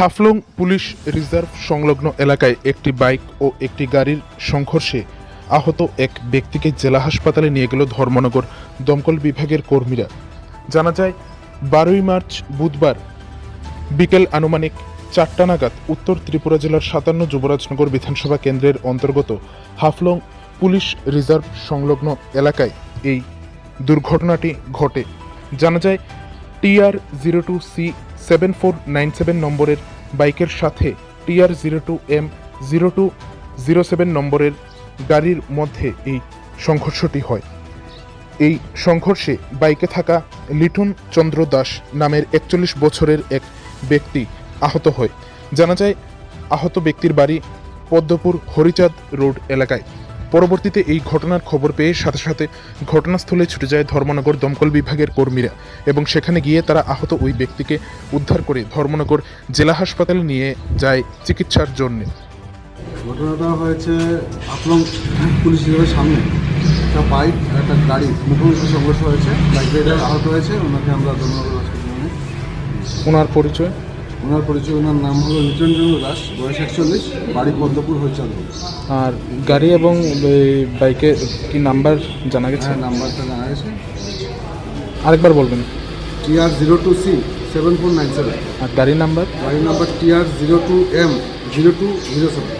Haflong police reserve সংলগ্ন এলাকায় একটি বাইক ও একটি গাড়ির সংঘর্ষে আহত এক ব্যক্তিকে জেলা হাসপাতালে নিয়ে গেল ধর্মনগর দমকল বিভাগের কর্মীরা। জানা যায়, বারোই মার্চ বুধবার বিকেল আনুমানিক চারটা নাগাদ উত্তর ত্রিপুরা জেলার সাতান্ন যুবরাজনগর বিধানসভা কেন্দ্রের অন্তর্গত হাফলং পুলিশ রিজার্ভ সংলগ্ন এলাকায় এই দুর্ঘটনাটি ঘটে। জানা যায়, TR zero two C seven four nine seven নম্বরের বাইকের সাথে TR zero two M zero two zero seven নম্বরের গাড়ির মধ্যে এই সংঘর্ষটি হয়। এই সংঘর্ষে বাইকে থাকা লিটন চন্দ্র দাস নামের একচল্লিশ বছরের এক ব্যক্তি আহত হয়। জানা যায়, আহত ব্যক্তির বাড়ি পদ্মপুর হরিচাঁদ রোড এলাকায়। পরবর্তীতে এই ঘটনার খবর পেয়ে সাথে সাথে ঘটনাস্থলে ছুটে যায় ধর্মনগর দমকল বিভাগের কর্মীরা এবং সেখানে গিয়ে তারা আহত ওই ব্যক্তিকে উদ্ধার করে ধর্মনগর জেলা হাসপাতালে নিয়ে যায় চিকিৎসার জন্য। ঘটনাটা হয়েছে আপলং পুলিশ রিজার্ভের সামনে। একটা বাইক একটা গাড়ি মুখোমুখি সংঘর্ষ হয়েছে। বাইক রাইডার আহত হয়েছে। ওনাকে আমরা ওনার পরিচয়? ওনার পরিচয় ওনার নাম হলো নিত্যঞ্জন দাস বয়স একচল্লিশ বাড়ি পদ্মপুর হইচাল। আর গাড়ি এবং বাইকের কি নাম্বার জানা গেছে? হ্যাঁ নাম্বারটা জানা গেছে। আরেকবার বলবেন। TR zero two C seven four nine seven. আর গাড়ির নাম্বার? গাড়ির number TR zero two M zero two zero seven.